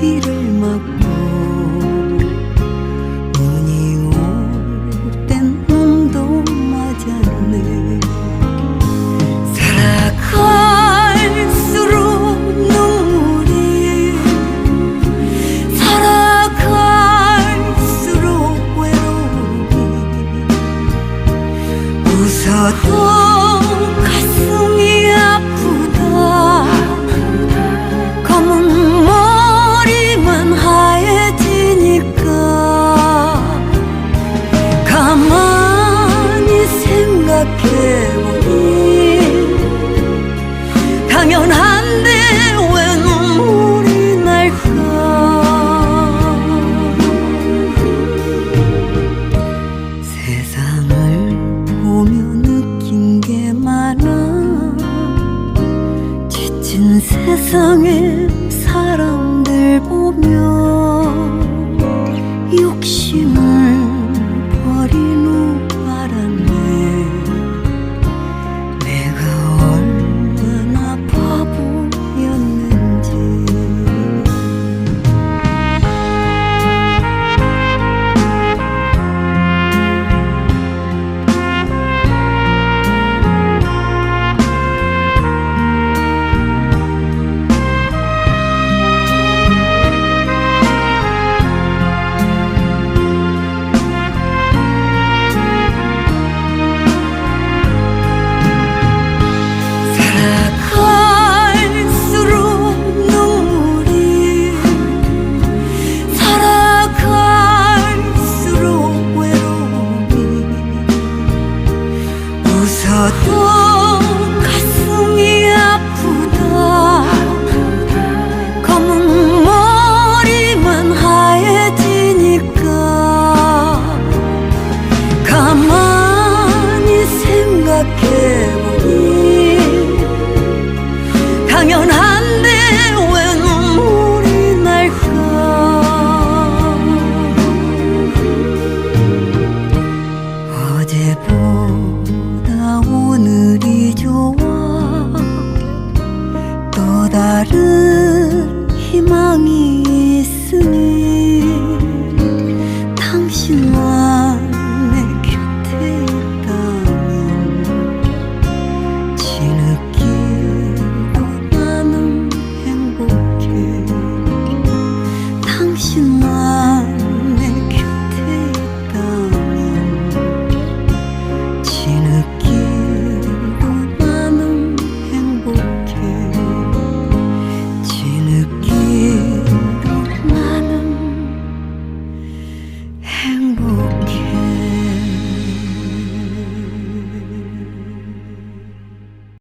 비를 맞고 눈이 올 땐 눈도 맞았네. 살아갈수록 눈물이 살아갈수록 외로움이. 웃어도 세상에